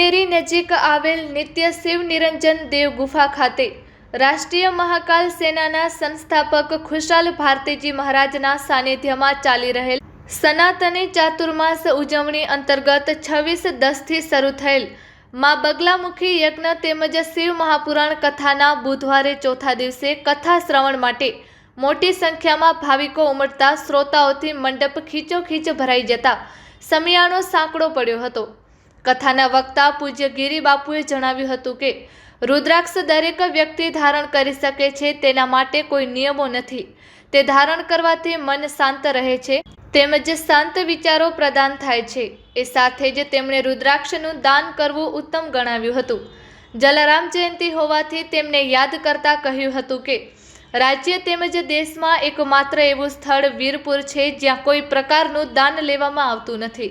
ગુનેરી નજીક આવેલ નિત્ય શિવ નિરંજન દેવ ગુફા ખાતે રાષ્ટ્રીય મહાકાલ સેનાના સંસ્થાપક ખુશાલ ભારતીજી મહારાજના સાનિધ્યમાં ચાલી રહેલ સનાતની ચાતુર્માસ ઉજવણી અંતર્ગત છવ્વીસ દસથી શરૂ થયેલ મા બગલામુખી યજ્ઞ તેમજ શિવ મહાપુરાણ કથાના બુધવારે ચોથા દિવસે કથા શ્રવણ માટે મોટી સંખ્યામાં ભાવિકો ઉમટતા, શ્રોતાઓથી મંડપ ખીચોખીચ ભરાઈ જતા સમિયાણો સાંકડો પડ્યો હતો. કથાના વક્તા પૂજ્ય ગિરી બાપુએ જણાવ્યું હતું કે, રુદ્રાક્ષ દરેક વ્યક્તિ ધારણ કરી શકે છે તેના માટે કોઈ નિયમો નથી. તે ધારણ કરવાથી મન શાંત રહે છે, તેમજ શાંત વિચારો પ્રદાન થાય છે. એ સાથે જ તેમણે રુદ્રાક્ષનું દાન કરવું ઉત્તમ ગણાવ્યું હતું. જલારામ જયંતિ હોવાથી તેમને યાદ કરતા કહ્યું હતું કે, રાજ્ય તેમજ દેશમાં એકમાત્ર એવું સ્થળ વીરપુર છે જ્યાં કોઈ પ્રકારનું દાન લેવામાં આવતું નથી.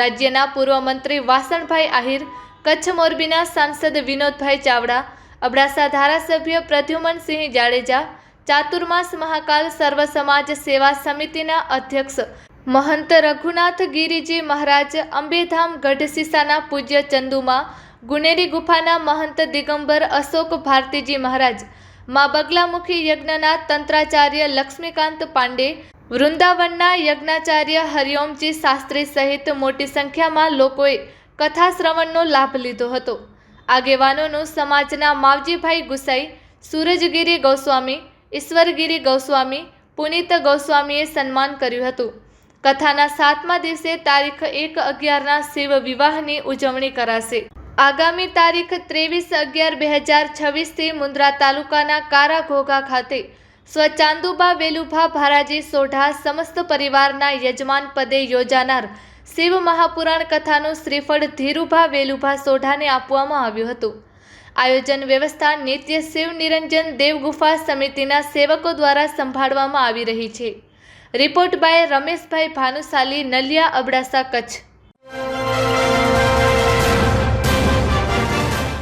રાજ્યના પૂર્વ મંત્રી વાસણભાઈ આહિર, કચ્છ મોરબીના સાંસદ વિનોદભાઈ ચાવડા, અબડાસા ધારાસભ્ય પ્રદ્યુમનસિંહ જાડેજા, ચાતુર્માસ મહાકાલ સર્વ સમાજ સેવા સમિતિના અધ્યક્ષ મહંત રઘુનાથ ગિરિજી મહારાજ, અંબેધામ ગઢસીસાના પૂજ્ય ચંદુમાં, ગુનેરી ગુફાના મહંત દિગંબર અશોક ભારતીજી મહારાજ, મા બગલામુખી યજ્ઞના તંત્રાચાર્ય લક્ષ્મીકાંત પાંડે વૃંદાવનના યજ્ઞાચાર્ય હરિઓમજી શાસ્ત્રી સહિત મોટી સંખ્યામાં લોકોએ કથા શ્રવણનો લાભ લીધો હતો. આગેવાનોનું સમાજના માવજીભાઈ ગુસાઈ, સૂરજગીરી ગૌસ્વામી, ઈશ્વરગીરી ગૌસ્વામી, પુનિત ગોસ્વામીએ સન્માન કર્યું હતું. કથાના સાતમા દિવસે તારીખ એક અગિયારના શિવ વિવાહની ઉજવણી કરાશે. આગામી તારીખ ત્રેવીસ અગિયાર બે હજાર છવ્વીસથી મુન્દ્રા તાલુકાના કારા ઘોઘા સ્વચાંદુબા વેલુભા ભારાજી સોઢા સમસ્ત પરિવારના યજમાન પદે યોજાનાર શિવ મહાપુરાણ કથાનું શ્રીફળ ધીરુભા વેલુભા સોઢાને આપવામાં આવ્યું હતું. આયોજન વ્યવસ્થા નિત્ય શિવ નિરંજન દેવગુફા સમિતિના સેવકો દ્વારા સંભાળવામાં આવી રહી છે. Report by Rameshbhai Bhanushali, Naliya Abdasa Kutch.